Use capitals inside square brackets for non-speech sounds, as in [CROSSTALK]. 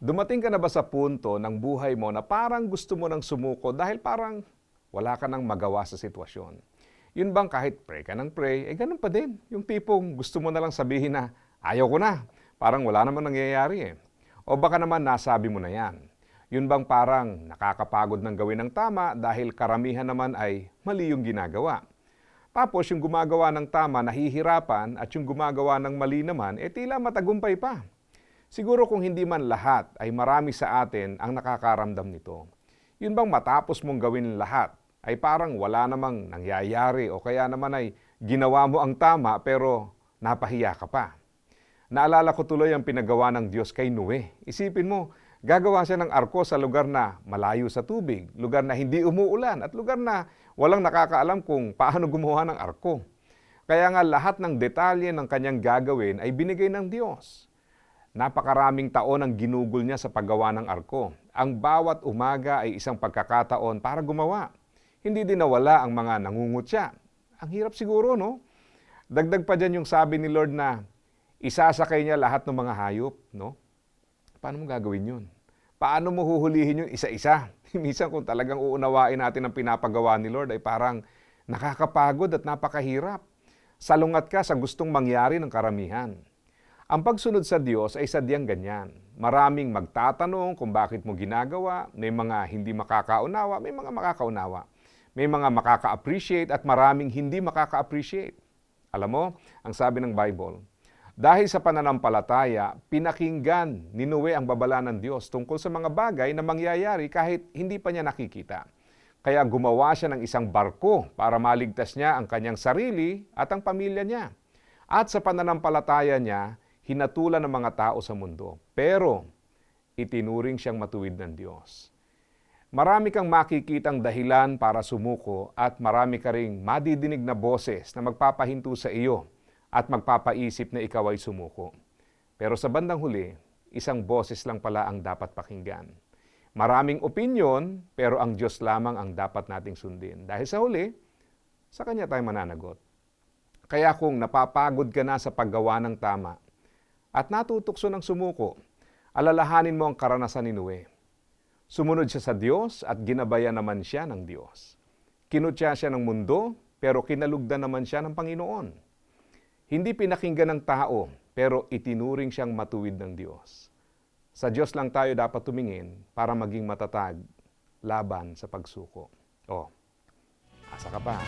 Dumating ka na ba sa punto ng buhay mo na parang gusto mo nang sumuko dahil parang wala ka nang magawa sa sitwasyon? Yun bang kahit pray ka ng pray, eh ganun pa din. Yung tipong gusto mo na lang sabihin na, ayaw ko na. Parang wala namang nangyayari eh. O baka naman nasabi mo na yan. Yun bang parang nakakapagod ng gawin ng tama dahil karamihan naman ay mali yung ginagawa. Tapos yung gumagawa ng tama nahihirapan at yung gumagawa ng mali naman, eh tila matagumpay pa. Siguro kung hindi man lahat, ay marami sa atin ang nakakaramdam nito. Yun bang matapos mong gawin lahat, ay parang wala namang nangyayari o kaya naman ay ginawa mo ang tama pero napahiya ka pa. Naalala ko tuloy ang pinagawa ng Diyos kay Noe. Isipin mo, gagawa siya ng arko sa lugar na malayo sa tubig, lugar na hindi umuulan at lugar na walang nakakaalam kung paano gumawa ng arko. Kaya nga lahat ng detalye ng kanyang gagawin ay binigay ng Diyos. Napakaraming taon ang ginugol niya sa paggawa ng arko. Ang bawat umaga ay isang pagkakataon para gumawa. Hindi din nawala ang mga nangungutya. Ang hirap siguro, no? Dagdag pa dyan yung sabi ni Lord na isasakay niya lahat ng mga hayop, no? Paano mo gagawin yun? Paano mo huhulihin yun isa-isa? [LAUGHS] Minsan kung talagang uunawain natin ang pinapagawa ni Lord ay parang nakakapagod at napakahirap. Salungat ka sa gustong mangyari ng karamihan. Ang pagsunod sa Diyos ay sadyang ganyan. Maraming magtatanong kung bakit mo ginagawa, may mga hindi makakaunawa, may mga makakaunawa. May mga makaka-appreciate at maraming hindi makaka-appreciate. Alam mo, ang sabi ng Bible, dahil sa pananampalataya, pinakinggan ni Noe ang babala ng Diyos tungkol sa mga bagay na mangyayari kahit hindi pa niya nakikita. Kaya gumawa siya ng isang barko para maligtas niya ang kanyang sarili at ang pamilya niya. At sa pananampalataya niya, hinatulan ng mga tao sa mundo. Pero itinuring siyang matuwid ng Diyos. Marami kang makikitang dahilan para sumuko at marami ka ring madidinig na boses na magpapahinto sa iyo at magpapaisip na ikaw ay sumuko. Pero sa bandang huli, isang boses lang pala ang dapat pakinggan. Maraming opinyon, pero ang Diyos lamang ang dapat nating sundin. Dahil sa huli, sa Kanya tayo mananagot. Kaya kung napapagod ka na sa paggawa ng tama at natutukso ng sumuko, alalahanin mo ang karanasan ni Noe. Sumunod siya sa Diyos at ginabayan naman siya ng Diyos. Kinutya siya ng mundo, pero kinalugdan naman siya ng Panginoon. Hindi pinakinggan ng tao, pero itinuring siyang matuwid ng Diyos. Sa Diyos lang tayo dapat tumingin para maging matatag laban sa pagsuko. O, asa ka pa?